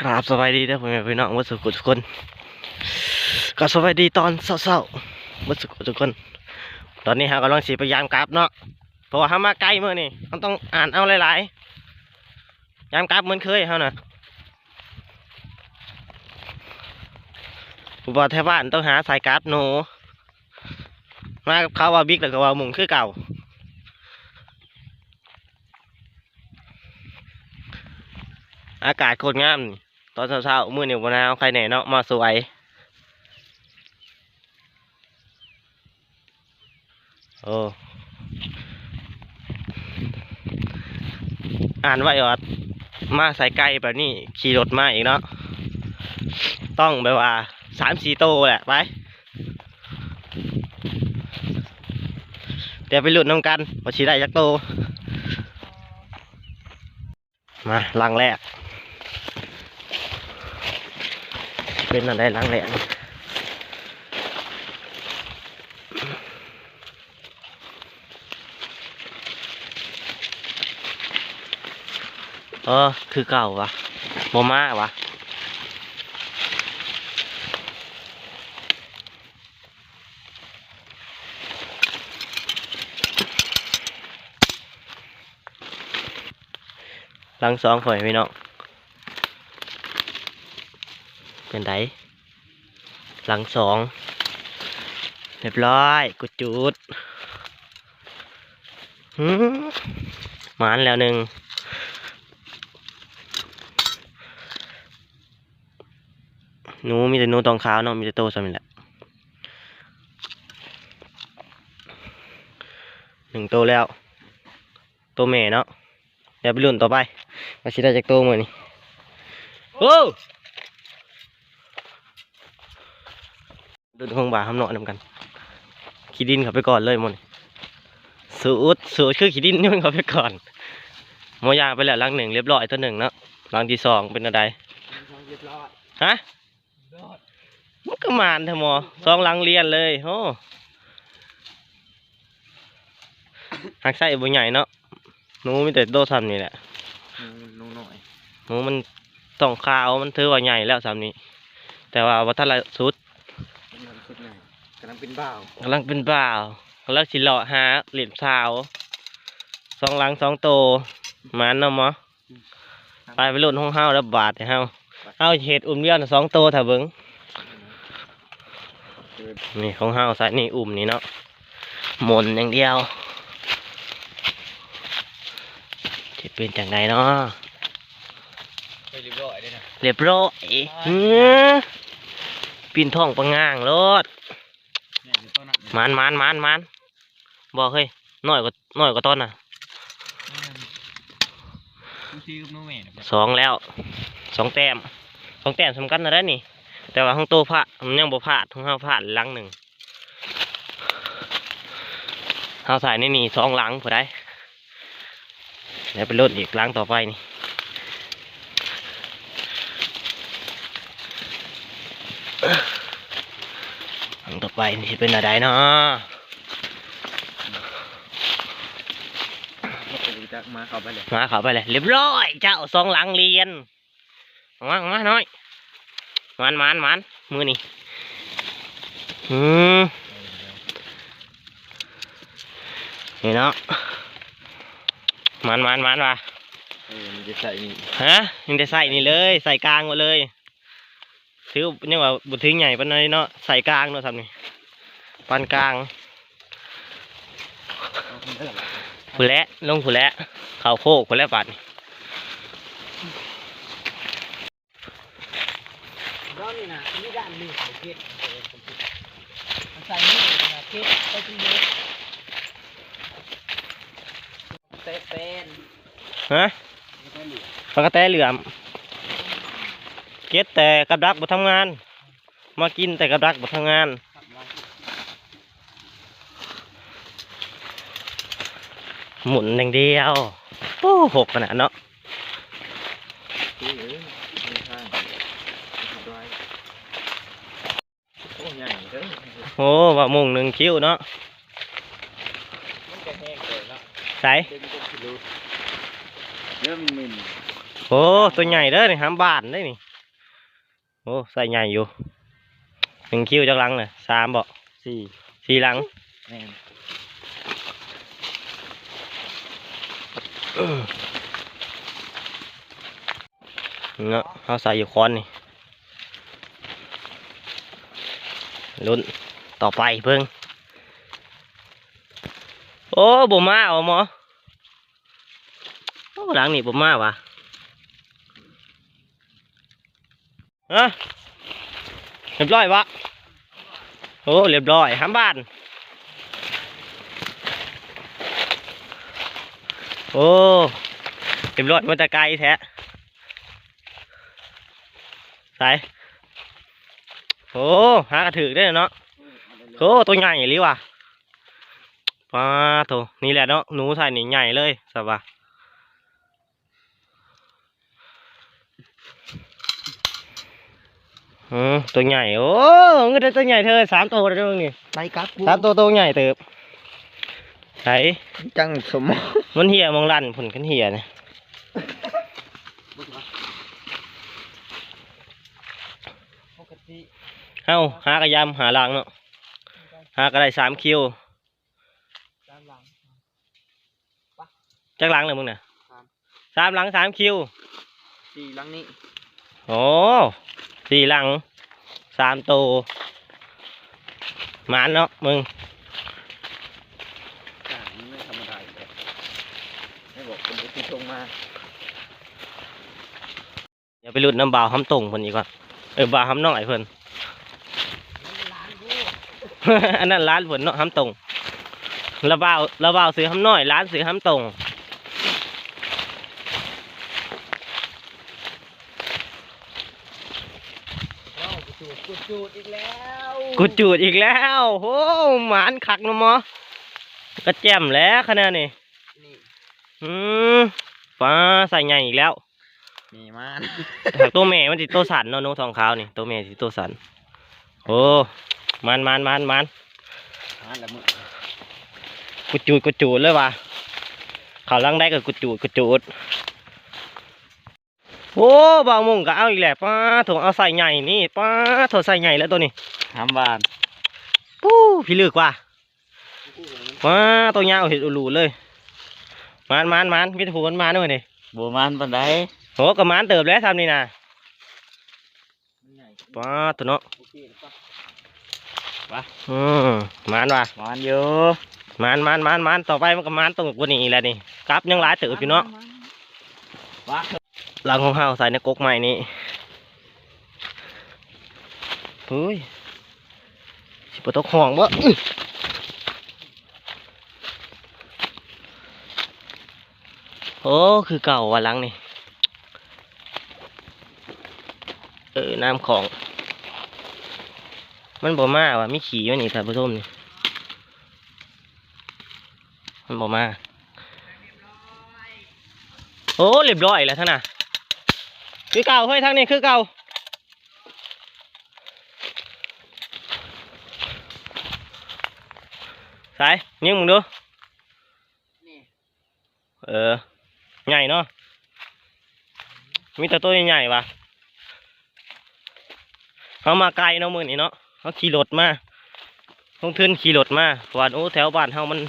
กราบสบายดีเด้อพ่อแม่พี่น้องวัดสุขุทุกคนกราบสบายดีตอนเศร้าๆวัสุขุทุกคน ตอนนี้ฮะกำลังสีพยายามกราบเนาะเพราะว่าเขามาใกล้เมื่อนี่เขาต้องอ่านเอาหลายๆยามกราบเหมือนเคยเขาน่ะอุบาแถวบ้านต้องหาสายกราบหนูมากับเขาว่าบิ๊กแล้วก็ว่ามุงคือเก่า อากาศโคตรงามนี่ตอนเช้าๆมื้อนี้บ่หนาวใครแหนเนาะมาสวยโอ้อ่านไว้ว่ามาใส่ไก่แบบนี้ขี่รถมาอีกเนาะต้องแบบว่าสามสี่โตแหละไปเดี๋ยวไปหลุดน้ำกันว่าชีได้จักโตมาลังแรก เป็นอะไรลังแรกเออคือเก่าวะโมมาวะลังสองข่อยพี่น้อง เป็นไดหลังสองเรียบร้อยกุดจุดหืมานแล้วหนึ่งหนูมีแต่หนูตองขาวเนาะมีแต่โตสมิแหละหนึ่งโตแล้ว โตแม่เนาะเดี๋ยวไปรุ่นต่อไปว่าชิได้จากโตมือนี่โอ้ รุ่นของบ่าทำเนาะนำกันขี้ดินเขาไปก่อนเลยหมันสูดสูดคือขี้ดินนี่มันเขาไปก่อนโมยางไปแล้วหลังหนึ่งเรียบร้อยตัวหนึ่งเนาะหลังที่สองเป็นอะไรเรียบร้อยฮะรอดมันก็มานเถอะหมอสองหลังเรียนเลยโอ้หักไส้บุญใหญ่เนาะหนูมีแต่โตซ้ำนี่แหละนูหน่อยหนูมันต้องขาวมันถือว่าใหญ่แล้วซ้ำนี้แต่ว่าวัฒนสุด กำลังสุดใหญ่กำลังเป็นบ่าวกำลังเป็นบ่าวกำลังสิเลาะหาเหรียญสาวสองหลังสองโตหมันเนาะหมอไปไปรุ่นห้องเฮาแล้วบาทเฮาเอาเห็ดอุ่มเลี้ยนสองโตถ้าเบิ้งนี่ของเฮาใส่นี่อุ่มนี่เนาะหมุนอย่างเดียวจะเป็นจังไดเนาะไปเรียบร้อยเลยนะเรียบร้อยเฮ้อปีนท้องปังงางรถเนี่ย อยู่ต้นนั้นมันมันมันมันบอกเฮ้ยน้อยกว่าน้อยกว่าต้นน่ะทุกทีกับนูเมนสองแล้วสองแต้มสองแต้มสำคัญนะเด้อนี่ แต่ว่าข้างโตพลาดมันยังบ่พลาดของเฮาพลาดหลังหนึ่งเฮาใส่ในนี่สองหลังผู้ใดแล้วไปลดอีกหลังต่อไปนี่หลังต่อ ไปนี่สิเป็นอะไรเนาะรู้จักมาเข้าไปเลยมาเข้าไปเลยเรียบร้อยเจ้าสองหลังเรียนออกมาออกมาหน่อยมันมันมันมือนี่อืมนี่เนาะมันมันมันว่ะเออมันจะใส่นี่ฮะยังได้ใส่นี่เลย ใส่กลางมาเลย ถือยังว่าบุถึงใหญ่ปานนี้เนาะใส่กลางเนาะทำนี่ปานกลางเอาคนเด้อผู้แหละลงผู้แหละเข่าโคกผู้แหละบาดนี่ร้อนนี่นะนี่ด้านหนึ่งใส่เกล็ดใส่นี่นะเกล็ดไปจนเบิดเตะเป็นฮะไม่ต้องเหลือปลากระแตเหลื่อมเก็ตแต่กับดักบ่ทำงาน มากินแต่กับดักบ่ทำงาน หมุนอย่างเดียวโอ้หกขนาดเนาะโอ้ว่ามุงหนึ่งคิ้วเนาะใส่เดินเป็นกิโลเริ่มมินโอ้ตัวใหญ่เด้อนี่ห้ามบานได้นี่ โอ้ใส่ใหญ่อยู่หนึ่งคิวจักหลังเลยสามบ่สี่สี่หลังแม่นเนาะเขาใส่อยู่ค้อนนี่ลุ้นต่อไปเพิ่ง โอ้บ่มาเอาหมอโอ้หลังนี่บ่มาวะ ฮะเรียบร้อยวะโอ้เรียบร้อยห้ามบ้าน โอ้เรียบร้อยมาแต่ไกลแท้ใส่โอ้หากระถือได้เนาะโอ้ตัวใหญ่หรือวะป้าโถนี่แหละเนาะหนูใส่นี่ใหญ่เลยสบาย อืมตัวใหญ่โอ้เงินได้ตัวใหญ่เธอสามตัวได้บ้างนี่ไปกับกูสามตัวตัวใหญ่เติบใส่จังสมมันเหี่ยมองลั่นผลกันเหี่ยเนี่ยปกติเอ้าหากระยำหาลังเนาะหากระได้สามคิวด้านหลังจักลังเลยมึงน่ะสามสามหลังสามคิวสี่หลังนี้โอ้ สี่หลังสามตัวหมานเนาะมึงจ้ามันไม่ธรรมดาอยู่แล้วไม่บอกคนที่ชงมาเดี๋ยวไปรุดน้ำบาวห้ำตรงเพิ่นอีกก่อนเออบาวห้ำน้องไอ้เพิ่นร้านกูอันนั้นร้านเพิ่นเนาะห้ำตรงระบาวระบาวซื้อห้ำน้อยร้านซื้อห้ำตรง ว้าวกู จูดกูจูดอีกแล้วกูจูดอีกแล้วโอ้หมานคักเนาะหมอก็แจ่มแล้วขนาดนี้นี่อืมฟ้าใส่ใหญ่อีกแล้วมีมานหากตัวแม่มันติตัวสันเนาะนกทองขาวนี่ตัวแม่ติตัวสันโอ้มันมันมันมันมานละมึงกูจูดกูจูดเลยว่ะเขาลังได้กับกูจูดกูจูด โอ้บางมุงก็เอาอีกแหละป้าโถเอาใส่ใหญ่นี่ป้าโถใส่ใหญ่แล้วตัวนี้ทำบานปู้พี่ลึกว่ะป้าตัวยาวเห็ดอุลูเลยมันมันมันมีแต่ผูมันมาด้วยนี่บัวมานปันไดโหกับมันเติบแล้วทำนี่นะมันใหญ่ป้าตัวเนาะโอเคแล้วปะอืมมันว่ะมานอยู่มันมันมันมันต่อไปมันก็มันตรงกว่านี้แหล้วนี่กลับยังหลายเติบอยู่เนาะ ว้าหลังของเฮาใส่ในกกใหม่นี่เฮ้ยสิปตกห้องบ่โอ้คือเก่าวันลังนี่ เออน้ำของ มันบ่มาว่ะมีขี่มันนี่ท่านผู้ชมนี่ มันบ่มา โอ้เรียบร้อยแล้วท่านน่ะ คือเก่าเฮ้ยทางนี้คือเก่าสายยิงมึงดูนี่เออใหญ่เนาะมีแต่ตัวใหญ่ๆวะเขามาไกลเนาะมือนี่เนาะเขาขี่รถมาต้องทื่นขี่รถมาเพราะว่าโอ้แถวบ้านเฮามัน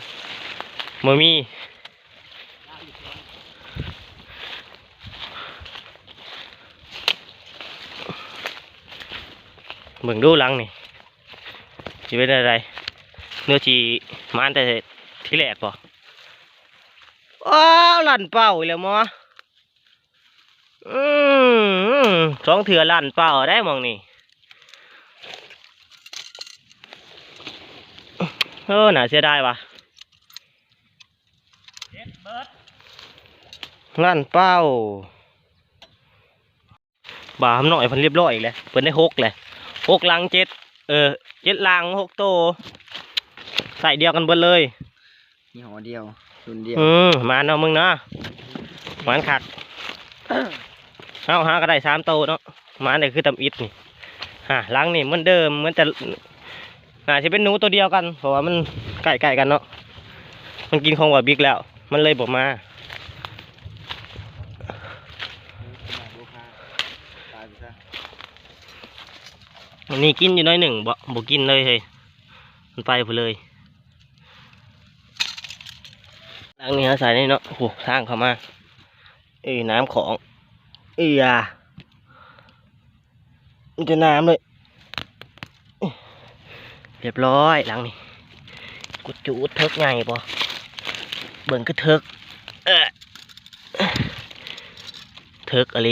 บ่มี เบิ่งดูหลังนี่จะเป็นอะไรเนื้อจีมาอันแต่ที่แรกป่ะว้าวลั่นเป่าอีกแล้วมออืมสองเถื่อลั่นเป่าได้มองนี่เออน่าเสียดายว่ะลั่นเป้าบาทำหน่อยพันเรียบร้อยอีกแล้วเพิ่นได้หกเลย หกลังเจ็ดเออเจ็ดลังหกโตวใส่เดียวกันเบิดเลยนี่หอเดียวรุ่นเดียวอืมมาเนาะมึงเนาะหวานขัดเอาหาก็ได้สามโตวเนาะมาเนี่ยคือตำอิดนี่ฮะลังนี่เหมือนเดิมเหมือนแต่น่าจะเป็นหนูตัวเดียวกันเพราะว่ามันใกล้ๆกันเนาะมันกินของว่าบิ๊กแล้ว มันเลยบอกมา วันนี้กินอยู่น้อยหนึ่งบ่บ่กินเลยเฮ้ยมันไปไปเลยหลังนี้ฮะใส่นี่เนาะโอ้โหทางเข้ามาเอ้ยน้ำของเอ้ยอะมันจะน้ำเลยเรียบร้อยหลังนี้กุดจูดเทิกใหญ่ปะเบิ่งก็เทิกเออเทิกอะไร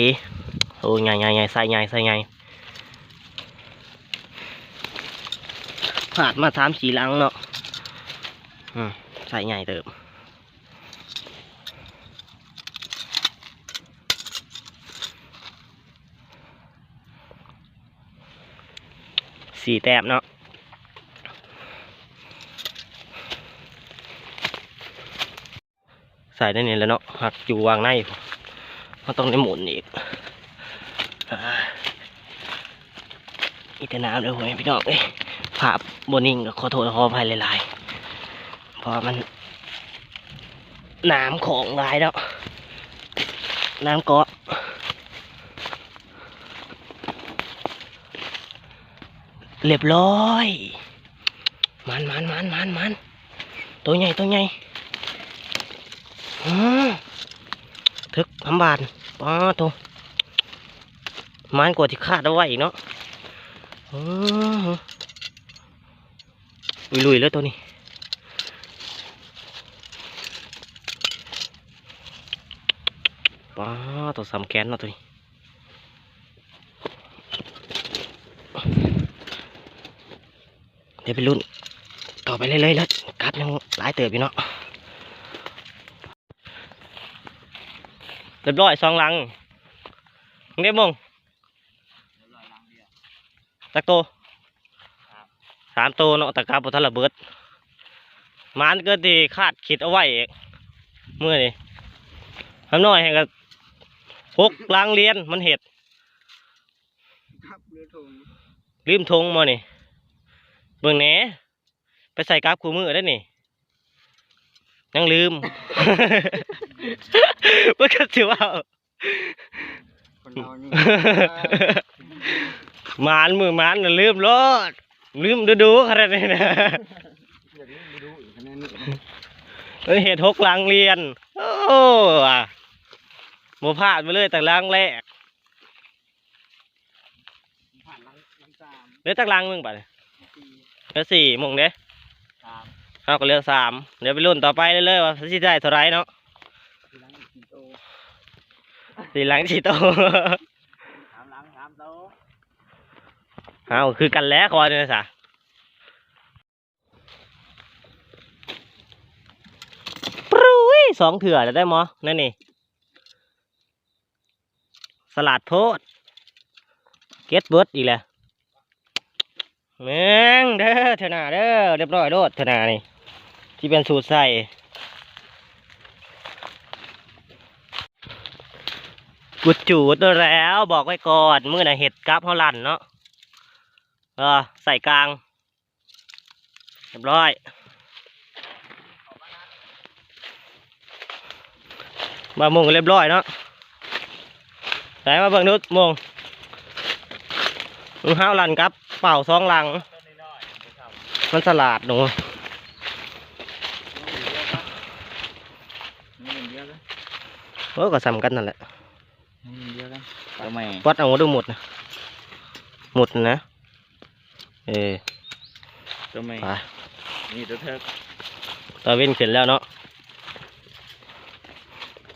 โอ้ยใหญ่ใหญ่ใหญ่ใส่ใหญ่ใส่ให ผ่านมาสามสี่หลังเนาะอืมใส่ใหญ่เติมสี่แต้มเนาะใส่ได้เนี่ยแล้วเนาะหักอยู่วางในมันต้องได้หมุนอีกอ่าอีแต่น้ำเลยเว้ยพี่น้องเอ้ย ภาพบนิ่งก็ขอโทษขออภัยหลายๆเพราะมันน้ำของหลายแล้ว น้ำเกาะเรียบร้อย มันมันมันมันมันตัวใหญ่ตัวใหญ่อืมทึกทำบานป้าตัวมันกว่าที่คาดเอาไว้เนาะอืม ลุยลุยๆแล้วตัวนี้ป้าตัวสามแกนเนาะตัวนี้เดี๋ยวไปรุ่นต่อไปเรื่อยๆแล้วกัดยังหลายเติบอยู่เนาะเรียบร้อยสองหลังมึงได้มงตักโต สามตัวเนาะตะกร้าบทันระเบิดมันก็ที่คาดคิดเอาไว้เองเมื่อนี่ทำน้อยให้กับพกล้างเรียนมันเห็ดครับเรือธงลืมทงมานี่เบิ่งแหนไปใส่กราฟคู่มือได้นี่ยังลืมเพื่อก็ถือว่าคนเรานี่หมานมือหมานน่ะลืมรถ ลืมดูดูๆขนาดนี้นะอยากเล่นไปดูอีกคะแนนนี่เอ้ยเห็ดหกหลังเรียน โอ้อะโมพลาดไปเลยแต่หลังแรกผ่านลังลังสามเหลือจากหลังมึงป่ะเนี่ยสี่เหลือสี่โมงเด้สามเอาก็เหลือสามเดี๋ยวไปรุ่นต่อไปเรื่อยๆว่าสิได้เท่าไรเนาะสี่ลังสี่โตสี่หลังสี่โต สามลังสามโต เอาคือกันแล้วคอเนี่ยสะปรุ้ยสองเถื่อจะได้มอนั่นนี่ สลัดโพด เก็ตเบิร์ดอีกแล้วแมงเด้อเถนาเด้อเรียบร้อยโลดเถนานี่ ที่เป็นสูตรใส่กุดจูดแล้วบอกไว้ก่อนเมื้อน่ะเห็ดกับเฮาลั่นเนาะ เออใส่กลางเรียบร้อยมามุงเรียบร้อยเนาะไหนมาเบิ่งนุดมุงมึงห้าวลันครับ เป่าสองลัง มันสลัดหนูนี่เดียวกันเออก็สำกันนั่นแหละนี่เดียวกันตัวใหม่วัดเอาดูหมดนะหมดนะ เออตัวใหม่ไปนี่ตัวเทิกตะเวนขึ้นแล้วเนาะ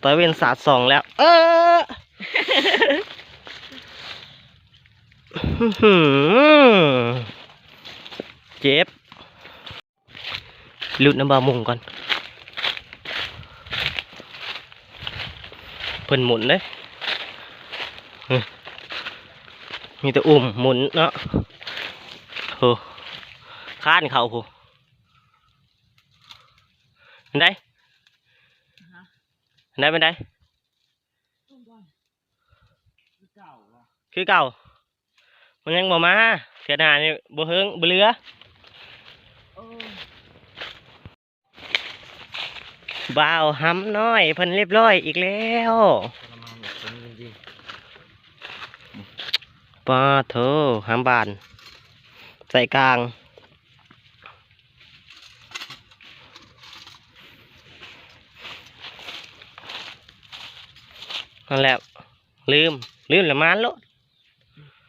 ตะเวนสาดสองแล้ว เอออื้อหือเจ็บลุดน้ำบามุงก่อน เพิ่นหมุนเลยเฮ้ยมีแต่อุ่มหมุนเนาะ โหข้านเขาผู้เป็นไดเป็นไดเป็นไดเก่าว่ะคือเก่า มันยังบ่มา เสียดายนี่บ่เฮิงบ่เลือโอ้บ่าวห้ำน้อยเพิ่นเรียบร้อยอีกแล้วทรมานแบบนี้จริงป้าโถหำบาน ใส่กลาง นั่นแหละ ลืม ลืมละมันโลด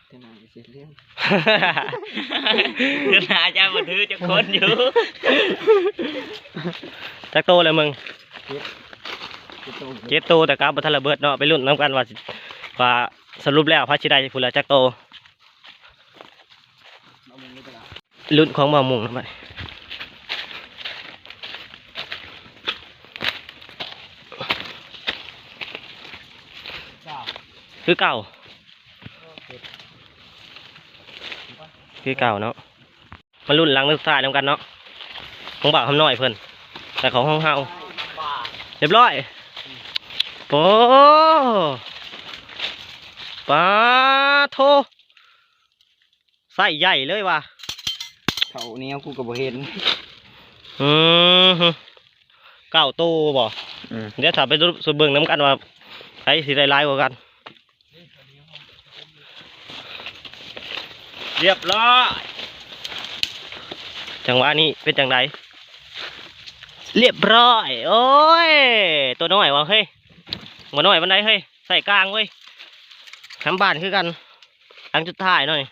เท่านั้นเสร็จเรื่องคือนาจะมาถือจะคนอยู่ จักโตเลยมึงจะโตเจ็ดโตแต่กราบบัทระเบิดเนาะไปรุ่นน้ำกันว่าสิว่าสรุปแล้วพระชิได้พูดแล้วจักโต เอามึงไม่ตลาดรุ่นของบ่าวมุงนะบัดคือเก่า คือเก่าเนาะมารุ่นหลังนึกท้ายน้ำกันเนาะของบ่าวทำน้อยเพิ่นแต่ของห้องเฮาบ้าเรียบร้อยโอ้ปาโทใส่ใหญ่เลยว่ะ เขาเนี้ยกูกับบ่เห็นอืมฮึเก้าตู้บ่อืมเดี๋ยวถ้าไปดูสุดเบิ่งน้ำกันว่าใครสิได้หลายกว่ากัน เรียบร้อยจังหวะนี้เป็นจังไดเรียบร้อย โอ้ย ตัวน้อยวะเฮ้ยมาน้อยวันใดเฮ้ยใส่กลางเว้ยทำบ้านคือกันอังจุดท้ายหน่อย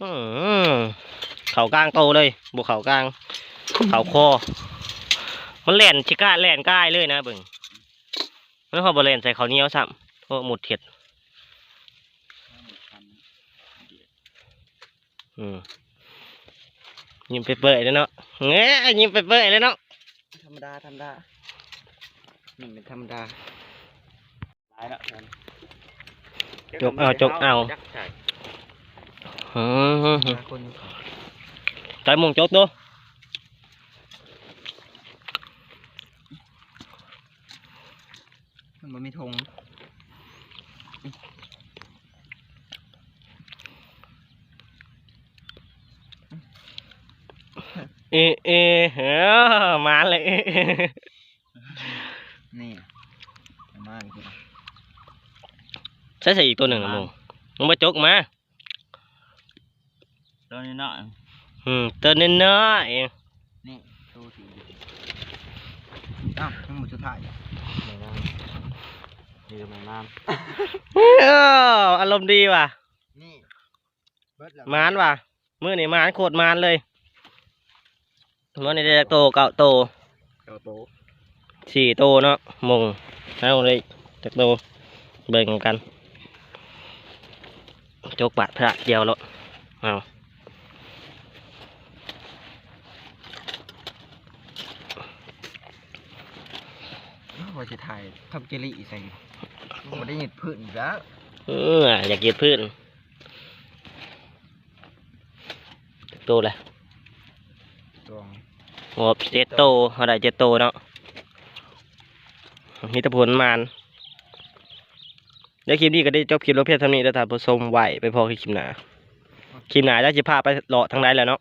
อืม เข่ากลางโตเลยบุเข่ากลาง เข่าคอมันแล่นชิก้าแล่นกายเลยนะเบิ่งไม่พอบอลนใส่เขาวเหนี้ยวซ้ำโอ้หมุดเถียดอืมยิ้มไปเปื่อยเลยเนาะเงี้ยยิ้มไปเปื่อยเลยเนาะธรรมดาธรรมดานี่เป็นธรรมดาตายแล้วนั่นจกเอาจกเอาจักใช่อืมหาคน อยู่ใจมุงจกดูมันบ่มีธงเอเอเออมาเลยนี่ประมาณนี้ใช่ใส่อีกตัวหนึ่งอะมุงมึงมาจกมาตัวนี้เนาะอืมตัวน้อยๆเองนี่ตัวสีอ้าวทั้งหมดสุดท้ายไม่ได้นี่ไม่น้เอออารมณ์ดีว่ะำนี่เบิดแล้วมานว่ะมือนี่มานโคตรมานเลยมันนี่ได้โตเก่าโตเจ้าโตสี่โตเนาะมงเอาเลยจากโตเบิ่งกันจกบาดพระเดียวแล้วเอา ว่าจะถ่ายทำเจลี่ใส่มันได้เห็ดพื้นอีกแล้วเอออยากกินพืชจากโตเลยตัวงบเจ็ดโตเขาได้เจ็ดโตเนาะนี่ตะผลมานเดี๋ยวคลิปนี้ก็ได้จบคลิปแล้วเพียงเท่านี้แล้วท่านผู้ชมไหวไปพอคลิปหนาคลิปหนาจะจะพาไปเลาะทางใดแหล้วเนาะ